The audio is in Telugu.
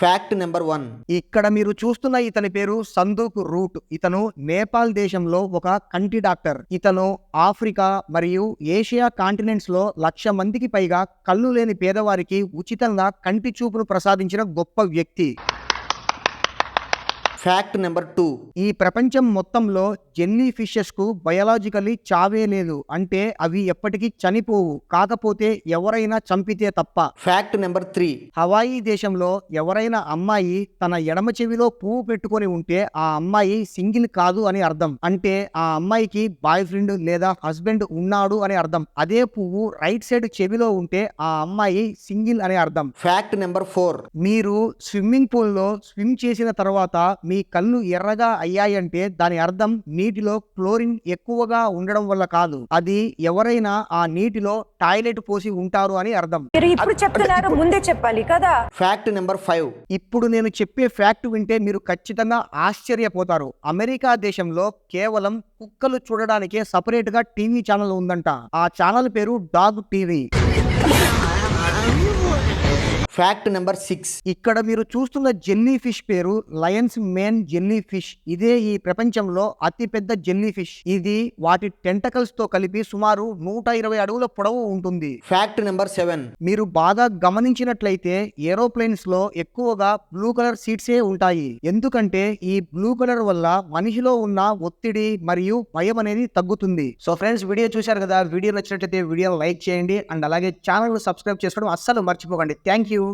ఫ్యాక్ట్ నెంబర్ వన్ ఇక్కడ మీరు చూస్తున్న ఇతని పేరు సందూక్ రూట్. ఇతను నేపాల్ దేశంలో ఒక కంటి డాక్టర్. ఇతను ఆఫ్రికా మరియు ఏషియా కాంటినెంట్స్లో లక్ష మందికి పైగా కళ్ళు లేని పేదవారికి ఉచితంగా కంటి చూపును ప్రసాదించిన గొప్ప వ్యక్తి. ఫ్యాక్ట్ నెంబర్ టూ ఈ ప్రపంచం మొత్తంలో జెల్లీ ఫిషెస్కు బయలాజికలీ చావే లేదు. అంటే అవి ఎప్పటికీ చనిపోవు. కాకపోతే ఎవరైనా చంపితే తప్ప. ఫ్యాక్ట్ నెంబర్ త్రీ హవాయి దేశంలో ఎవరైనా అమ్మాయి తన ఎడమ చెవిలో పువ్వు పెట్టుకొని ఉంటే ఆ అమ్మాయి సింగిల్ కాదు అని అర్థం. అంటే ఆ అమ్మాయికి బాయ్ ఫ్రెండ్ లేదా హస్బెండ్ ఉన్నాడు అని అర్థం. అదే పువ్వు రైట్ సైడ్ చెవిలో ఉంటే ఆ అమ్మాయి సింగిల్ అని అర్థం. ఫ్యాక్ట్ నెంబర్ ఫోర్ మీరు స్విమ్మింగ్ పూల్లో స్విమ్ చేసిన తర్వాత మీ కళ్ళు ఎర్రగా అయ్యాయంటే దాని అర్థం నీటిలో క్లోరిన్ ఎక్కువగా ఉండడం వల్ల కాదు. అది ఎవరైనా ఆ నీటిలో టాయిలెట్ పోసి ఉంటారు అని అర్థం. మీరు ఇప్పుడు చెప్తున్నారు ముందే చెప్పాలి కదా? ఫ్యాక్ట్ నెంబర్ ఫైవ్ ఇప్పుడు నేను చెప్పే ఫ్యాక్ట్ వింటే మీరు ఖచ్చితంగా ఆశ్చర్యపోతారు. అమెరికా దేశంలో కేవలం కుక్కలు చూడడానికే సపరేట్గా టీవీ ఛానల్ ఉందంట. ఆ ఛానల్ పేరు dog TV. Fact number six ఇక్కడ మీరు చూస్తున్న జెల్లీ ఫిష్ పేరు లయన్స్ మేన్ జెల్లీ ఫిష్. ఇదే ఈ ప్రపంచంలో అతి పెద్ద జెల్లీ ఫిష్. ఇది వాటి టెంటకల్స్తో కలిపి సుమారు నూట ఇరవై అడుగుల పొడవు ఉంటుంది. ఫ్యాక్ట్ నెంబర్ సెవెన్ మీరు బాగా గమనించినట్లయితే ఏరోప్లేన్స్లో ఎక్కువగా బ్లూ కలర్ సీట్సే ఉంటాయి. ఎందుకంటే ఈ బ్లూ కలర్ వల్ల మనిషిలో ఉన్న ఒత్తిడి మరియు భయం అనేది తగ్గుతుంది. సో ఫ్రెండ్స్ వీడియో చూశారు కదా? వీడియో నచ్చినట్లయితే వీడియో లైక్ చేయండి. అండ్ అలాగే ఛానల్ సబ్స్క్రైబ్ చేసుకోవడం అస్సలు మర్చిపోకండి. Thank you